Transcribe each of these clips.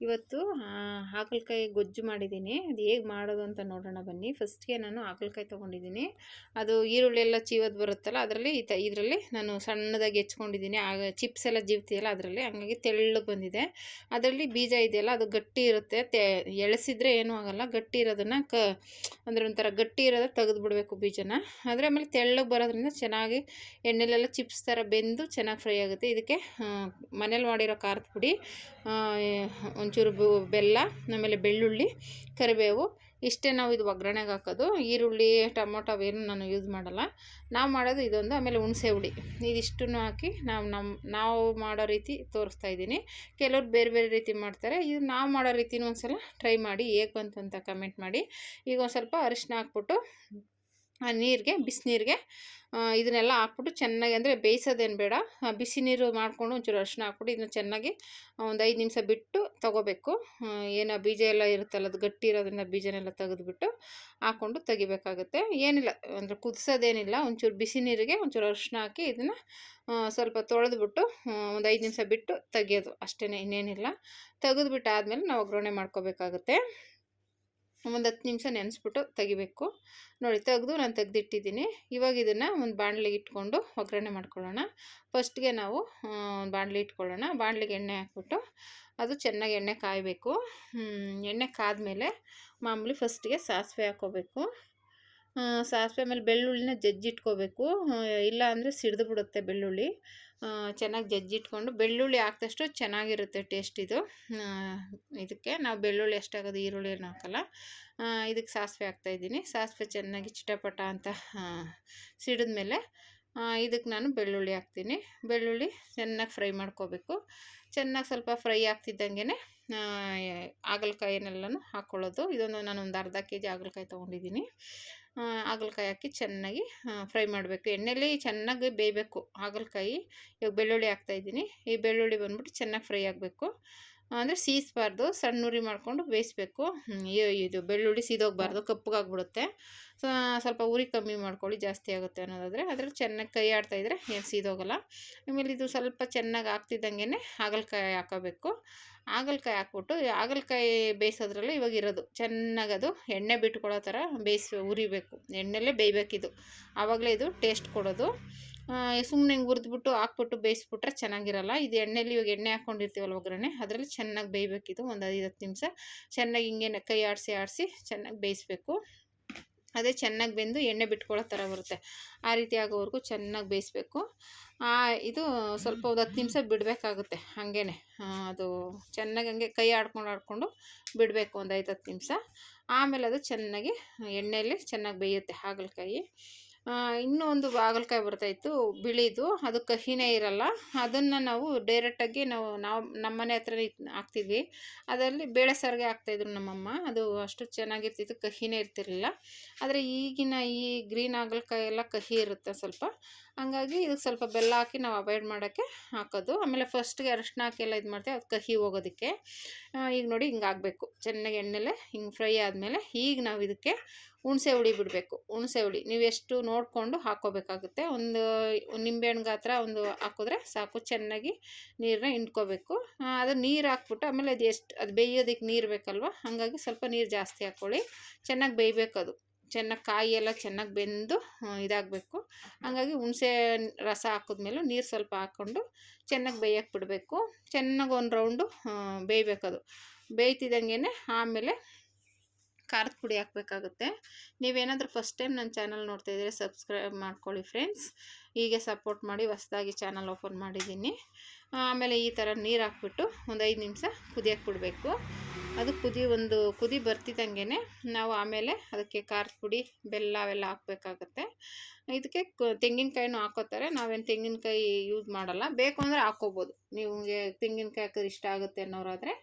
ಇವತ್ತು ಹಾಗಲಕಾಯಿ ಗೊಜ್ಜು ಮಾಡಿದ್ದೀನಿ. ಅದು ಹೇಗೆ ಮಾಡೋದು ಅಂತ ನೋಡೋಣ ಬನ್ನಿ. ಫಸ್ಟ್ಗೆ ನಾನು ಹಾಗಲಕಾಯಿ ತೊಗೊಂಡಿದ್ದೀನಿ. ಅದು ಈರುಳ್ಳಿ ಎಲ್ಲ ಚೀವದ್ ಬರುತ್ತಲ್ಲ ಅದರಲ್ಲಿ ಈ ತ ಇದರಲ್ಲಿ ನಾನು ಸಣ್ಣದಾಗಿ ಹೆಚ್ಕೊಂಡಿದ್ದೀನಿ. ಆಗ ಚಿಪ್ಸ್ ಎಲ್ಲ ಜೀವ್ತಿಯಲ್ಲ ಅದರಲ್ಲಿ ಹಂಗಾಗಿ ತೆಳ್ಳಗೆ ಬಂದಿದೆ. ಅದರಲ್ಲಿ ಬೀಜ ಇದೆಯಲ್ಲ ಅದು ಗಟ್ಟಿ ಇರುತ್ತೆ. ತೆ ಎಳೆಸಿದ್ರೆ ಏನೂ ಆಗೋಲ್ಲ. ಗಟ್ಟಿ ಇರೋದನ್ನು ಕ ಅಂದರೆ ಒಂಥರ ಗಟ್ಟಿ ಇರೋದ ತೆಗೆದು ಬಿಡಬೇಕು ಬೀಜನ. ಆದರೆ ಆಮೇಲೆ ತೆಳ್ಳಗೆ ಬರೋದ್ರಿಂದ ಚೆನ್ನಾಗಿ ಎಣ್ಣೆಲೆಲ್ಲ ಚಿಪ್ಸ್ ಥರ ಬೆಂದು ಚೆನ್ನಾಗಿ ಫ್ರೈ ಆಗುತ್ತೆ. ಇದಕ್ಕೆ ಮನೇಲಿ ಮಾಡಿರೋ ಖಾರದ ಪುಡಿ ಆ, ಒಂಚೂರು ಬೆಲ್ಲ, ಆಮೇಲೆ ಬೆಳ್ಳುಳ್ಳಿ, ಕರಿಬೇವು, ಇಷ್ಟೇ ನಾವು ಇದು ಒಗ್ಗರಣೆಗೆ ಹಾಕೋದು. ಈರುಳ್ಳಿ, ಟೊಮೊಟೊ ಅವೇನು ನಾನು ಯೂಸ್ ಮಾಡಲ್ಲ. ನಾವು ಮಾಡೋದು ಇದೊಂದು, ಆಮೇಲೆ ಹುಣಸೆ ಹುಳಿ. ಇದಿಷ್ಟನ್ನು ಹಾಕಿ ನಾವು ನಮ್ಮ ನಾವು ಮಾಡೋ ರೀತಿ ತೋರಿಸ್ತಾ ಇದ್ದೀನಿ. ಕೆಲವ್ರು ಬೇರೆ ಬೇರೆ ರೀತಿ ಮಾಡ್ತಾರೆ. ಇದು ನಾವು ಮಾಡೋ ರೀತಿನೂ ಒಂದು ಸಲ ಟ್ರೈ ಮಾಡಿ, ಹೇಗೆ ಬಂತು ಅಂತ ಕಮೆಂಟ್ ಮಾಡಿ. ಈಗ ಒಂದು ಸ್ವಲ್ಪ ಅರಿಶಿನ ಹಾಕ್ಬಿಟ್ಟು ಆ ನೀರಿಗೆ ಬಿಸಿನೀರಿಗೆ ಇದನ್ನೆಲ್ಲ ಹಾಕ್ಬಿಟ್ಟು ಚೆನ್ನಾಗಿ ಅಂದರೆ ಬೇಯಿಸೋದೇನು ಬೇಡ. ಬಿಸಿ ನೀರು ಮಾಡಿಕೊಂಡು ಒಂಚೂರು ಅರಿಶಿನ ಹಾಕ್ಬಿಟ್ಟು ಇದನ್ನ ಚೆನ್ನಾಗಿ ಒಂದು ಐದು ನಿಮಿಷ ಬಿಟ್ಟು ತೊಗೋಬೇಕು. ಏನು ಬೀಜ ಎಲ್ಲ ಇರುತ್ತಲ್ಲ, ಅದು ಗಟ್ಟಿ ಇರೋದ್ರಿಂದ ಬೀಜನೆಲ್ಲ ತೆಗೆದುಬಿಟ್ಟು ಹಾಕ್ಕೊಂಡು ತೆಗಿಬೇಕಾಗುತ್ತೆ. ಏನಿಲ್ಲ, ಅಂದರೆ ಕುದಿಸೋದೇನಿಲ್ಲ. ಒಂಚೂರು ಬಿಸಿ ನೀರಿಗೆ ಒಂಚೂರು ಅರಿಶಿನ ಹಾಕಿ ಇದನ್ನು ಸ್ವಲ್ಪ ತೊಳೆದ್ಬಿಟ್ಟು ಒಂದು ಐದು ನಿಮಿಷ ಬಿಟ್ಟು ತೆಗಿಯೋದು. ಅಷ್ಟೇ ಇನ್ನೇನಿಲ್ಲ. ತೆಗೆದ್ಬಿಟ್ಟು ಆದಮೇಲೆ ನಾವು ಒಗ್ಗರಣೆ ಮಾಡ್ಕೋಬೇಕಾಗುತ್ತೆ. ಒಂದು ಹತ್ತು ನಿಮಿಷ ನೆನೆಸ್ಬಿಟ್ಟು ತೆಗಿಬೇಕು. ನೋಡಿ, ತೆಗೆದು ನಾನು ತೆಗೆದಿಟ್ಟಿದ್ದೀನಿ. ಇವಾಗ ಇದನ್ನು ಒಂದು ಬಾಣಲಿಗೆ ಇಟ್ಕೊಂಡು ಒಗ್ಗರಣೆ ಮಾಡ್ಕೊಳ್ಳೋಣ. ಫಸ್ಟ್ಗೆ ನಾವು ಬಾಣಲಿ ಇಟ್ಕೊಳ್ಳೋಣ. ಬಾಣಲಿಗೆ ಎಣ್ಣೆ ಹಾಕ್ಬಿಟ್ಟು ಅದು ಚೆನ್ನಾಗಿ ಎಣ್ಣೆ ಕಾಯಬೇಕು. ಎಣ್ಣೆ ಕಾದ ಮೇಲೆ ಮಾಮೂಲಿ ಫಸ್ಟಿಗೆ ಸಾಸಿವೆ ಹಾಕ್ಕೋಬೇಕು. ಸಾಸಿವೆ ಆಮೇಲೆ ಬೆಳ್ಳುಳ್ಳಿನ ಜಜ್ಜಿಟ್ಕೋಬೇಕು. ಇಲ್ಲ ಅಂದರೆ ಸಿಡ್ದು ಬಿಡುತ್ತೆ ಬೆಳ್ಳುಳ್ಳಿ. ಚೆನ್ನಾಗಿ ಜಜ್ಜಿಟ್ಕೊಂಡು ಬೆಳ್ಳುಳ್ಳಿ ಹಾಕಿದಷ್ಟು ಚೆನ್ನಾಗಿರುತ್ತೆ ಟೇಸ್ಟ್ ಇದು. ಇದಕ್ಕೆ ನಾವು ಬೆಳ್ಳುಳ್ಳಿ ಎಷ್ಟಾಗೋದು ಈರುಳ್ಳಿ ಏನು ಹಾಕಲ್ಲ. ಇದಕ್ಕೆ ಸಾಸಿವೆ ಹಾಕ್ತಾಯಿದ್ದೀನಿ ಸಾಸಿವೆ ಚೆನ್ನಾಗಿ ಚಿಟಪಟ ಅಂತ ಸಿಡಿದ್ಮೇಲೆ ಇದಕ್ಕೆ ನಾನು ಬೆಳ್ಳುಳ್ಳಿ ಹಾಕ್ತೀನಿ. ಬೆಳ್ಳುಳ್ಳಿ ಚೆನ್ನಾಗಿ ಫ್ರೈ ಮಾಡ್ಕೋಬೇಕು. ಚೆನ್ನಾಗಿ ಸ್ವಲ್ಪ ಫ್ರೈ ಆಗ್ತಿದ್ದಂಗೆ ಹಾಗಲಕಾಯಿನೆಲ್ಲನೂ ಹಾಕ್ಕೊಳ್ಳೋದು ಇದೊಂದು ನಾನು ಒಂದು ಅರ್ಧ ಕೆ ಜಿ ಹಾಗಲಕಾಯಿ ತೊಗೊಂಡಿದ್ದೀನಿ. ಹಾಗಲಕಾಯಿ ಹಾಕಿ ಚೆನ್ನಾಗಿ ಫ್ರೈ ಮಾಡಬೇಕು. ಎಣ್ಣೆಲಿ ಚೆನ್ನಾಗಿ ಬೇಯಬೇಕು ಹಾಗಲಕಾಯಿ. ಇವಾಗ ಬೆಳ್ಳುಳ್ಳಿ ಹಾಕ್ತಾಯಿದ್ದೀನಿ ಈ ಬೆಳ್ಳುಳ್ಳಿ ಬಂದ್ಬಿಟ್ಟು ಚೆನ್ನಾಗಿ ಫ್ರೈ ಆಗಬೇಕು. ಅಂದರೆ ಸೀಸ್ಬಾರ್ದು, ಸಣ್ಣ ಉರಿ ಮಾಡಿಕೊಂಡು ಬೇಯಿಸ್ಬೇಕು. ಇದು ಬೆಳ್ಳುಳ್ಳಿ ಸೀದೋಗ್ಬಾರ್ದು, ಕಪ್ಪಗಾಗ್ಬಿಡುತ್ತೆ. ಸ್ವಲ್ಪ ಉರಿ ಕಮ್ಮಿ ಮಾಡ್ಕೊಳ್ಳಿ, ಜಾಸ್ತಿ ಆಗುತ್ತೆ ಅನ್ನೋದಾದರೆ. ಅದ್ರಲ್ಲಿ ಚೆನ್ನಾಗಿ ಕೈ ಆಡ್ತಾಯಿದ್ರೆ ಏನು ಸೀದೋಗಲ್ಲ. ಆಮೇಲೆ ಇದು ಸ್ವಲ್ಪ ಚೆನ್ನಾಗಿ ಆಗ್ತಿದ್ದಂಗೆ ಹಾಗಲಕಾಯಿ ಹಾಕೋಬೇಕು. ಹಾಗಲಕಾಯಿ ಹಾಕ್ಬಿಟ್ಟು ಹಾಗಲಕಾಯಿ ಬೇಯಿಸೋದ್ರಲ್ಲಿ ಇವಾಗ ಇರೋದು. ಚೆನ್ನಾಗಿ ಅದು ಎಣ್ಣೆ ಬಿಟ್ಕೊಳ್ಳೋ ಥರ ಬೇಯಿಸಿ ಉರಿಬೇಕು. ಎಣ್ಣೆಲ್ಲೇ ಬೇಯಬೇಕಿದು. ಆವಾಗಲೇ ಇದು ಟೇಸ್ಟ್ ಕೊಡೋದು. ಸುಮ್ಮನೆ ಹುರಿದ್ಬಿಟ್ಟು ಹಾಕ್ಬಿಟ್ಟು ಬೇಯಿಸ್ಬಿಟ್ರೆ ಚೆನ್ನಾಗಿರಲ್ಲ. ಇದು ಎಣ್ಣೆಲಿ ಇವಾಗ ಎಣ್ಣೆ ಹಾಕ್ಕೊಂಡಿರ್ತೀವಲ್ಲ ಒಗ್ಗರಣೆ? ಅದರಲ್ಲಿ ಚೆನ್ನಾಗಿ ಬೇಯಬೇಕಿದು. ಒಂದು ಐದು ಹತ್ತು ನಿಮಿಷ ಚೆನ್ನಾಗಿ ಹಿಂಗೆ ಕೈ ಆಡಿಸಿ ಆಡಿಸಿ ಚೆನ್ನಾಗಿ ಬೇಯಿಸ್ಬೇಕು. ಅದೇ ಚೆನ್ನಾಗಿ ಬೆಂದು ಎಣ್ಣೆ ಬಿಟ್ಕೊಳ್ಳೋ ಥರ ಬರುತ್ತೆ. ಆ ರೀತಿ ಆಗೋವರೆಗೂ ಚೆನ್ನಾಗಿ ಬೇಯಿಸ್ಬೇಕು. ಇದು ಸ್ವಲ್ಪ ಒಂದು ಹತ್ತು ನಿಮಿಷ ಬಿಡಬೇಕಾಗುತ್ತೆ ಹಾಗೇ ಅದು ಚೆನ್ನಾಗಿ ಹಂಗೆ ಕೈ ಆಡ್ಕೊಂಡು ಆಡ್ಕೊಂಡು ಬಿಡಬೇಕು ಒಂದು ಐದು ಹತ್ತು ನಿಮಿಷ. ಆಮೇಲೆ ಅದು ಚೆನ್ನಾಗಿ ಎಣ್ಣೆಯಲ್ಲಿ ಚೆನ್ನಾಗಿ ಬೇಯುತ್ತೆ ಹಾಗಲಕಾಯಿ. ಇನ್ನೂ ಒಂದು ಹಾಗಲಕಾಯಿ ಬರ್ತಾಯಿತ್ತು ಬಿಳಿದು ಅದು ಕಹಿನೇ ಇರಲ್ಲ. ಅದನ್ನು ನಾವು ಡೈರೆಕ್ಟಾಗಿ ನಾವು ನಾವು ನಮ್ಮನೆ ಹತ್ರ ಹಾಕ್ತಿದ್ವಿ. ಅದರಲ್ಲಿ ಬೇಳೆ ಸಾರಿಗೆ ಹಾಕ್ತಾಯಿದ್ರು ನಮ್ಮಮ್ಮ. ಅದು ಅಷ್ಟು ಚೆನ್ನಾಗಿರ್ತಿತ್ತು, ಕಹಿನೇ ಇರ್ತಿರಲಿಲ್ಲ. ಆದರೆ ಈಗಿನ ಈ ಗ್ರೀನ್ ಹಾಗಲಕಾಯಿ ಎಲ್ಲ ಕಹಿ ಇರುತ್ತೆ ಸ್ವಲ್ಪ. ಹಂಗಾಗಿ ಇದಕ್ಕೆ ಸ್ವಲ್ಪ ಬೆಲ್ಲ ಹಾಕಿ ನಾವು ಅವಾಯ್ಡ್ ಮಾಡೋಕ್ಕೆ ಹಾಕೋದು. ಆಮೇಲೆ ಫಸ್ಟ್ಗೆ ಅರಶಿನ ಹಾಕಿ ಎಲ್ಲ ಇದು ಮಾಡ್ತೀವಿ, ಅದು ಕಹಿ ಹೋಗೋದಕ್ಕೆ. ಈಗ ನೋಡಿ ಹಿಂಗೆ ಆಗಬೇಕು ಚೆನ್ನಾಗಿ ಎಣ್ಣೆಲೆ ಹಿಂಗೆ ಫ್ರೈ ಆದಮೇಲೆ ಈಗ ನಾವು ಇದಕ್ಕೆ ಹುಣಸೆ ಹುಳಿ ಬಿಡಬೇಕು. ಹುಣಸೆ ಹುಳಿ. ನೀವು ಎಷ್ಟು ನೋಡಿಕೊಂಡು ಹಾಕ್ಕೋಬೇಕಾಗುತ್ತೆ. ಒಂದು ನಿಂಬೆಹಣ್ಣು ಗಾತ್ರ ಒಂದು ಹಾಕಿದ್ರೆ ಸಾಕು. ಚೆನ್ನಾಗಿ ನೀರನ್ನ ಹಿಂಡ್ಕೋಬೇಕು. ಅದು ನೀರು ಹಾಕ್ಬಿಟ್ಟು ಆಮೇಲೆ ಅದು ಎಷ್ಟು, ಅದು ಬೇಯೋದಕ್ಕೆ ನೀರು ಬೇಕಲ್ವ? ಹಾಗಾಗಿ ಸ್ವಲ್ಪ ನೀರು ಜಾಸ್ತಿ ಹಾಕ್ಕೊಳ್ಳಿ ಚೆನ್ನಾಗಿ ಬೇಯಬೇಕು ಅದು. ಚೆನ್ನಾಗಿ ಕಾಯಿ ಎಲ್ಲ ಚೆನ್ನಾಗಿ ಬೆಂದು ಇದಾಗಬೇಕು. ಹಾಗಾಗಿ ಹುಣಸೆ ರಸ ಹಾಕಿದ್ಮೇಲೆ ನೀರು ಸ್ವಲ್ಪ ಹಾಕ್ಕೊಂಡು ಚೆನ್ನಾಗಿ ಬೇಯಕ್ಕೆ ಬಿಡಬೇಕು. ಚೆನ್ನಾಗಿ ಒಂದು ರೌಂಡು ಬೇಯಬೇಕದು ಬೇಯ್ತಿದ್ದಂಗೆ ಆಮೇಲೆ ಖಾರದ ಪುಡಿ ಹಾಕಬೇಕಾಗುತ್ತೆ. ನೀವೇನಾದರೂ ಫಸ್ಟ್ ಟೈಮ್ ನನ್ನ ಚಾನಲ್ ನೋಡ್ತಾ ಇದ್ದರೆ ಸಬ್ಸ್ಕ್ರೈಬ್ ಮಾಡ್ಕೊಳ್ಳಿ ಫ್ರೆಂಡ್ಸ್ ಹೀಗೆ ಸಪೋರ್ಟ್ ಮಾಡಿ ಹೊಸ್ದಾಗಿ ಚಾನಲ್ ಓಪನ್ ಮಾಡಿದ್ದೀನಿ. ಆಮೇಲೆ ಈ ಥರ ನೀರು ಹಾಕ್ಬಿಟ್ಟು ಒಂದು ಐದು ನಿಮಿಷ ಕುದಿಯಕ್ಕೆ ಬಿಡಬೇಕು. ಅದು ಕುದಿ ಒಂದು ಕುದಿ ಬರ್ತಿದ್ದಂಗೆ ನಾವು ಆಮೇಲೆ ಅದಕ್ಕೆ ಖಾರದ ಪುಡಿ, ಬೆಲ್ಲ ಅವೆಲ್ಲ ಹಾಕಬೇಕಾಗತ್ತೆ. ಇದಕ್ಕೆ ತೆಂಗಿನಕಾಯಿನೂ ಹಾಕೋತಾರೆ. ನಾವೇನು ತೆಂಗಿನಕಾಯಿ ಯೂಸ್ ಮಾಡಲ್ಲ. ಬೇಕು ಅಂದರೆ ಹಾಕೋಬೋದು. ನಿಮಗೆ ತೆಂಗಿನಕಾಯಿ ಹಾಕೋದು ಇಷ್ಟ ಆಗುತ್ತೆ ಅನ್ನೋರಾದರೆ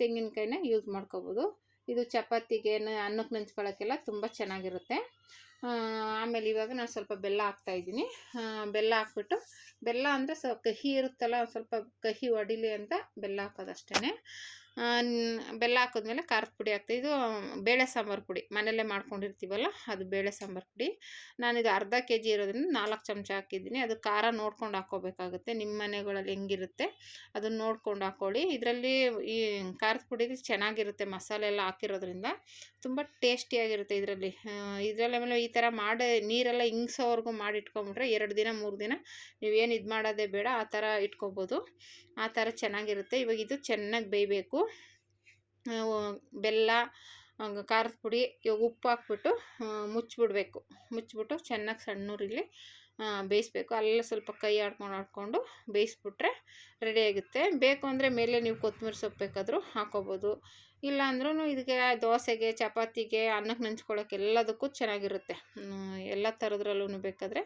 ತೆಂಗಿನಕಾಯಿನ ಯೂಸ್ ಮಾಡ್ಕೋಬೋದು. ಇದು ಚಪಾತಿಗೆ ಅನ್ನಕ್ಕೆ ನೆಂಚ್ಕೊಳ್ಳೋಕ್ಕೆಲ್ಲ ತುಂಬ ಚೆನ್ನಾಗಿರುತ್ತೆ. ಆಮೇಲೆ ಇವಾಗ ನಾನು ಸ್ವಲ್ಪ ಬೆಲ್ಲ ಹಾಕ್ತಾ ಇದ್ದೀನಿ. ಬೆಲ್ಲ ಹಾಕ್ಬಿಟ್ಟು ಬೆಲ್ಲ ಅಂದರೆ ಸ್ವಲ್ಪ ಕಹಿ ಇರುತ್ತಲ್ಲ ಸ್ವಲ್ಪ ಕಹಿ ಹೊಡಿಲಿ ಅಂತ ಬೆಲ್ಲ ಹಾಕೋದು ಅಷ್ಟೇ ಆ, ನ್- ಬೆಲ್ಲ ಹಾಕಿದ್ಮೇಲೆ ಖಾರದ ಪುಡಿ ಹಾಕ್ತೀವಿ. ಇದು ಬೇಳೆ ಸಾಂಬಾರು ಪುಡಿ. ಮನೆಯಲ್ಲೇ ಮಾಡ್ಕೊಂಡಿರ್ತೀವಲ್ಲ, ಅದು ಬೇಳೆ ಸಾಂಬಾರು ಪುಡಿ. ನಾನು ಇದು ಅರ್ಧ ಕೆ ಜಿ ಇರೋದ್ರಿಂದ ನಾಲ್ಕು ಚಮಚ ಹಾಕಿದ್ದೀನಿ. ಅದು ಖಾರ ನೋಡ್ಕೊಂಡು ಹಾಕ್ಕೋಬೇಕಾಗುತ್ತೆ. ನಿಮ್ಮ ಮನೆಗಳಲ್ಲಿ ಹೆಂಗಿರುತ್ತೆ, ಅದನ್ನು ನೋಡ್ಕೊಂಡು ಹಾಕ್ಕೊಳ್ಳಿ ಇದರಲ್ಲಿ ಈ ಖಾರದ ಪುಡಿ ಚೆನ್ನಾಗಿರುತ್ತೆ ಮಸಾಲೆ ಎಲ್ಲ ಹಾಕಿರೋದ್ರಿಂದ. ತುಂಬ ಟೇಸ್ಟಿಯಾಗಿರುತ್ತೆ ಇದರಲ್ಲಿ. ಇದರಲ್ಲಿ ಆಮೇಲೆ ಈ ಥರ ಮಾಡಿ, ನೀರೆಲ್ಲ ಹಿಂಗ್ಸೋವರೆಗೂ ಮಾಡಿ ಇಟ್ಕೊಂಬಿಟ್ರೆ ಎರಡು ದಿನ, ಮೂರು ದಿನ ನೀವೇನು ಇದು ಮಾಡೋದೇ ಬೇಡ. ಆ ಥರ ಇಟ್ಕೊಬೋದು. ಆ ಥರ ಚೆನ್ನಾಗಿರುತ್ತೆ. ಇವಾಗ ಇದು ಚೆನ್ನಾಗಿ ಬೇಯಬೇಕು. ಬೆಲ್ಲ ಖಾರದ ಪುಡಿ ಇವಾಗ ಉಪ್ಪು ಹಾಕ್ಬಿಟ್ಟು ಮುಚ್ಚಿಬಿಡ್ಬೇಕು. ಮುಚ್ಚಿಬಿಟ್ಟು ಚೆನ್ನಾಗಿ ಸಣ್ಣೂರಿಲಿ ಬೇಯಿಸ್ಬೇಕು. ಅಲ್ಲೆಲ್ಲ ಸ್ವಲ್ಪ ಕೈ ಆಡ್ಕೊಂಡು ಆಡ್ಕೊಂಡು ಬೇಯಿಸ್ಬಿಟ್ರೆ ರೆಡಿ ಆಗುತ್ತೆ. ಬೇಕು ಅಂದರೆ ಮೇಲೆ ನೀವು ಕೊತ್ತಂಬರಿ ಸೊಪ್ಪು ಬೇಕಾದರೂ ಹಾಕೋಬೋದು. ಇಲ್ಲ ಅಂದ್ರೂ ಇದಕ್ಕೆ ದೋಸೆಗೆ, ಚಪಾತಿಗೆ, ಅನ್ನಕ್ಕೆ ನೆಂಚ್ಕೊಳ್ಳೋಕೆ ಎಲ್ಲದಕ್ಕೂ ಚೆನ್ನಾಗಿರುತ್ತೆ. ಎಲ್ಲ ಥರದ್ರಲ್ಲೂ ಬೇಕಾದರೆ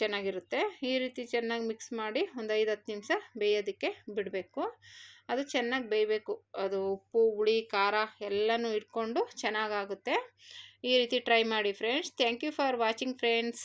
ಚೆನ್ನಾಗಿರುತ್ತೆ. ಈ ರೀತಿ ಚೆನ್ನಾಗಿ ಮಿಕ್ಸ್ ಮಾಡಿ ಒಂದು ಐದು ಹತ್ತು ನಿಮಿಷ ಬೇಯೋದಕ್ಕೆ ಬಿಡಬೇಕು. ಅದು ಚೆನ್ನಾಗಿ ಬೇಯಬೇಕು. ಅದು ಉಪ್ಪು, ಹುಳಿ, ಖಾರ ಎಲ್ಲನೂ ಇಟ್ಕೊಂಡು ಚೆನ್ನಾಗಾಗುತ್ತೆ. ಈ ರೀತಿ ಟ್ರೈ ಮಾಡಿ friends thank you for watching friends